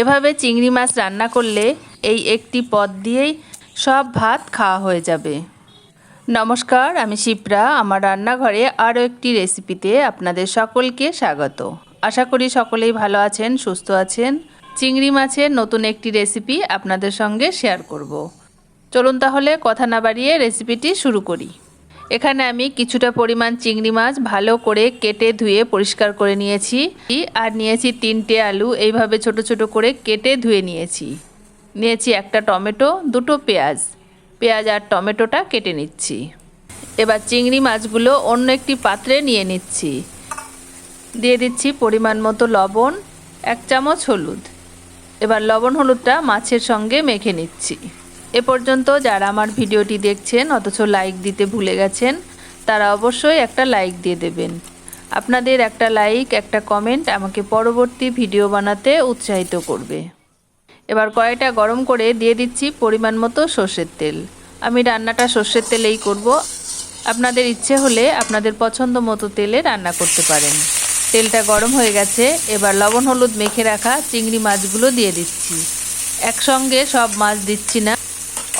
এভাবে চিংড়ি মাছ রান্না করলে এই একটি পদ দিয়েই সব ভাত খাওয়া হয়ে যাবে। নমস্কার, আমি শিপ্রা। আমার রান্নাঘরে আরও একটি রেসিপিতে আপনাদের সকলকে স্বাগত। আশা করি সকলেই ভালো আছেন, সুস্থ আছেন। চিংড়ি মাছের নতুন একটি রেসিপি আপনাদের সঙ্গে শেয়ার করব। চলুন তাহলে কথা না বাড়িয়ে রেসিপিটি শুরু করি। এখানে আমি কিছুটা পরিমাণ চিংড়ি মাছ ভালো করে কেটে ধুয়ে পরিষ্কার করে নিয়েছি আর নিয়েছি তিনটে আলু। এইভাবে ছোট ছোট করে কেটে ধুয়ে নিয়েছি। নিয়েছি একটা টমেটো, দুটো পেঁয়াজ। পেঁয়াজ আর টমেটোটা কেটে নিচ্ছি। এবার চিংড়ি মাছগুলো অন্য একটি পাত্রে নিয়ে নিচ্ছি। দিয়ে দিচ্ছি পরিমাণ মতো লবণ, এক চামচ হলুদ। এবার লবণ হলুদটা মাছের সঙ্গে মেখে নিচ্ছি। এ পর্যন্ত যারা আমার ভিডিওটি দেখছেন, অথচ লাইক দিতে ভুলে গেছেন, তারা অবশ্যই একটা লাইক দিয়ে দেবেন। আপনাদের একটা লাইক একটা কমেন্ট আমাকে পরবর্তী ভিডিও বানাতে উৎসাহিত করবে। এবার কড়াইটা গরম করে দিয়ে দিচ্ছি পরিমাণ মতো সর্ষের তেল। আমি রান্নাটা সর্ষের তেলেই করব। আপনাদের ইচ্ছে হলে আপনাদের পছন্দ মতো তেলে রান্না করতে পারেন। তেলটা গরম হয়ে গেছে, এবার লবণ হলুদ মেখে রাখা চিংড়ি মাছগুলো দিয়ে দিচ্ছি। একসঙ্গে সব মাছ দিচ্ছি না।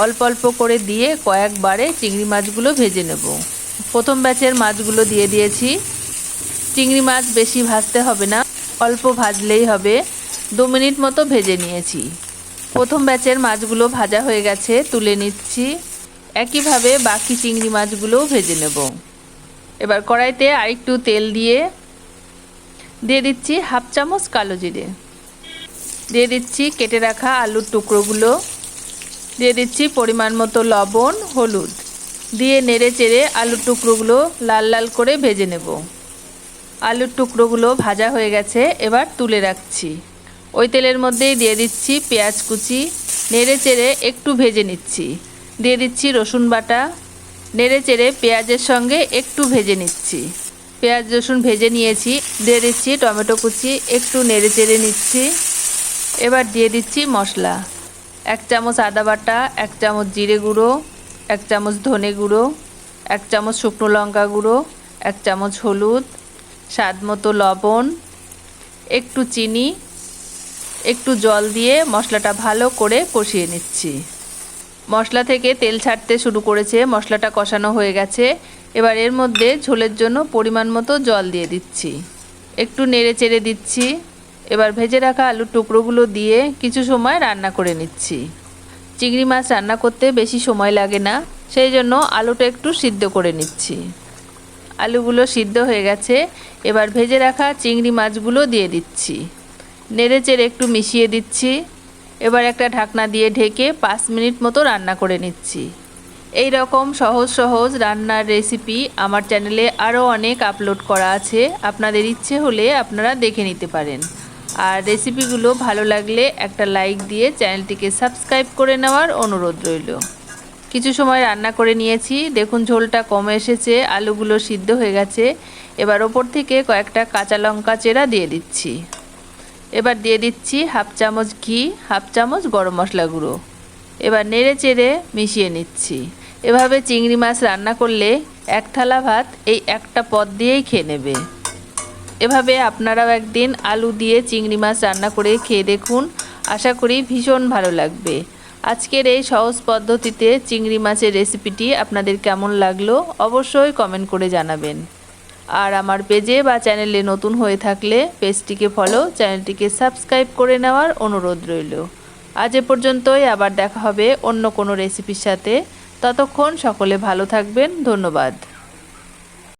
অল্প অল্প করে দিয়ে কয়েকবারে চিংড়ি মাছগুলো ভেজে নেব। প্রথম ব্যাচের মাছগুলো দিয়ে দিয়েছি। চিংড়ি মাছ বেশি ভাজতে হবে না, অল্প ভাজলেই হবে। দু মিনিট মতো ভেজে নিয়েছি। প্রথম ব্যাচের মাছগুলো ভাজা হয়ে গেছে, তুলে নিচ্ছি। একইভাবে বাকি চিংড়ি মাছগুলোও ভেজে নেব। এবার কড়াইতে আরেকটু তেল দিয়ে দিয়ে দিচ্ছি হাফ চামচ কালো জিরে। দিয়ে দিচ্ছি কেটে রাখা আলুর টুকরোগুলো। দিয়ে দিচ্ছি পরিমাণ মতো লবণ, হলুদ। দিয়ে নেড়ে চেড়ে আলুর টুকরোগুলো লাল লাল করে ভেজে নেব। আলুর টুকরোগুলো ভাজা হয়ে গেছে, এবার তুলে রাখছি। ওই তেলের মধ্যেই দিয়ে দিচ্ছি পেঁয়াজ কুচি। নেড়ে চেড়ে একটু ভেজে নিচ্ছি। দিয়ে দিচ্ছি রসুন বাটা। নেড়ে চেড়ে পেঁয়াজের সঙ্গে একটু ভেজে নিচ্ছি। পেঁয়াজ, রসুন ভেজে নিয়েছি, দিয়ে দিচ্ছি টমেটো কুচি, একটু নেড়ে চেড়ে নিচ্ছি। এবার দিয়ে দিচ্ছি মশলা। এক চামচ আদা বাটা, এক চামচ জিরে গুঁড়ো, এক চামচ ধনে গুঁড়ো, এক চামচ শুকনো লঙ্কা গুঁড়ো, এক চামচ হলুদ, স্বাদ মতো লবণ, একটু চিনি, একটু জল দিয়ে মশলাটা ভালো করে কষিয়ে নিচ্ছি। মশলা থেকে তেল ছাড়তে শুরু করেছে, মশলাটা কষানো হয়ে গেছে। এবার এর মধ্যে ঝোলের জন্য পরিমাণ মতো জল দিয়ে দিচ্ছি। একটু নেড়ে চেড়ে দিচ্ছি। এবার ভেজে রাখা আলুর টুকরোগুলো দিয়ে কিছু সময় রান্না করে নিচ্ছি। চিংড়ি মাছ রান্না করতে বেশি সময় লাগে না, সেই জন্য আলুটা একটু সিদ্ধ করে নিচ্ছি। আলুগুলো সিদ্ধ হয়ে গেছে, এবার ভেজে রাখা চিংড়ি মাছগুলো দিয়ে দিচ্ছি। নেড়ে চেড়ে একটু মিশিয়ে দিচ্ছি। এবার একটা ঢাকনা দিয়ে ঢেকে পাঁচ মিনিট মতো রান্না করে নিচ্ছি। এই রকম সহজ সহজ রান্নার রেসিপি আমার চ্যানেলে আরও অনেক আপলোড করা আছে, আপনাদের ইচ্ছে হলে আপনারা দেখে নিতে পারেন। আর রেসিপিগুলো ভালো লাগলে একটা লাইক দিয়ে চ্যানেলটিকে সাবস্ক্রাইব করে নেওয়ার অনুরোধ রইল। কিছু সময় রান্না করে নিয়েছি। দেখুন, ঝোলটা কমে এসেছে, আলুগুলো সিদ্ধ হয়ে গেছে। এবার ওপর থেকে কয়েকটা কাঁচা লঙ্কা চেরা দিয়ে দিচ্ছি। এবার দিয়ে দিচ্ছি হাফ চামচ ঘি, হাফ চামচ গরম মশলা গুঁড়ো। এবার নেড়ে চেড়ে মিশিয়ে নিচ্ছি। এভাবে চিংড়ি মাছ রান্না করলে এক থালা ভাত এই একটা পদ দিয়েই খেয়ে নেবে। এভাবে আপনারাও একদিন আলু দিয়ে চিংড়ি মাছ রান্না করে খেয়ে দেখুন। আশা করি ভীষণ ভালো লাগবে। আজকের এই সহজ পদ্ধতিতে চিংড়ি মাছের রেসিপিটি আপনাদের কেমন লাগল অবশ্যই কমেন্ট করে জানাবেন। আর আমার পেজে বা চ্যানেলে নতুন হয়ে থাকলে পেজটিকে ফলো, চ্যানেলটিকে সাবস্ক্রাইব করে নেওয়ার অনুরোধ রইল। আজ এ পর্যন্তই, আবার দেখা হবে অন্য কোনো রেসিপির সাথে। ততক্ষণ সকলে ভালো থাকবেন, ধন্যবাদ।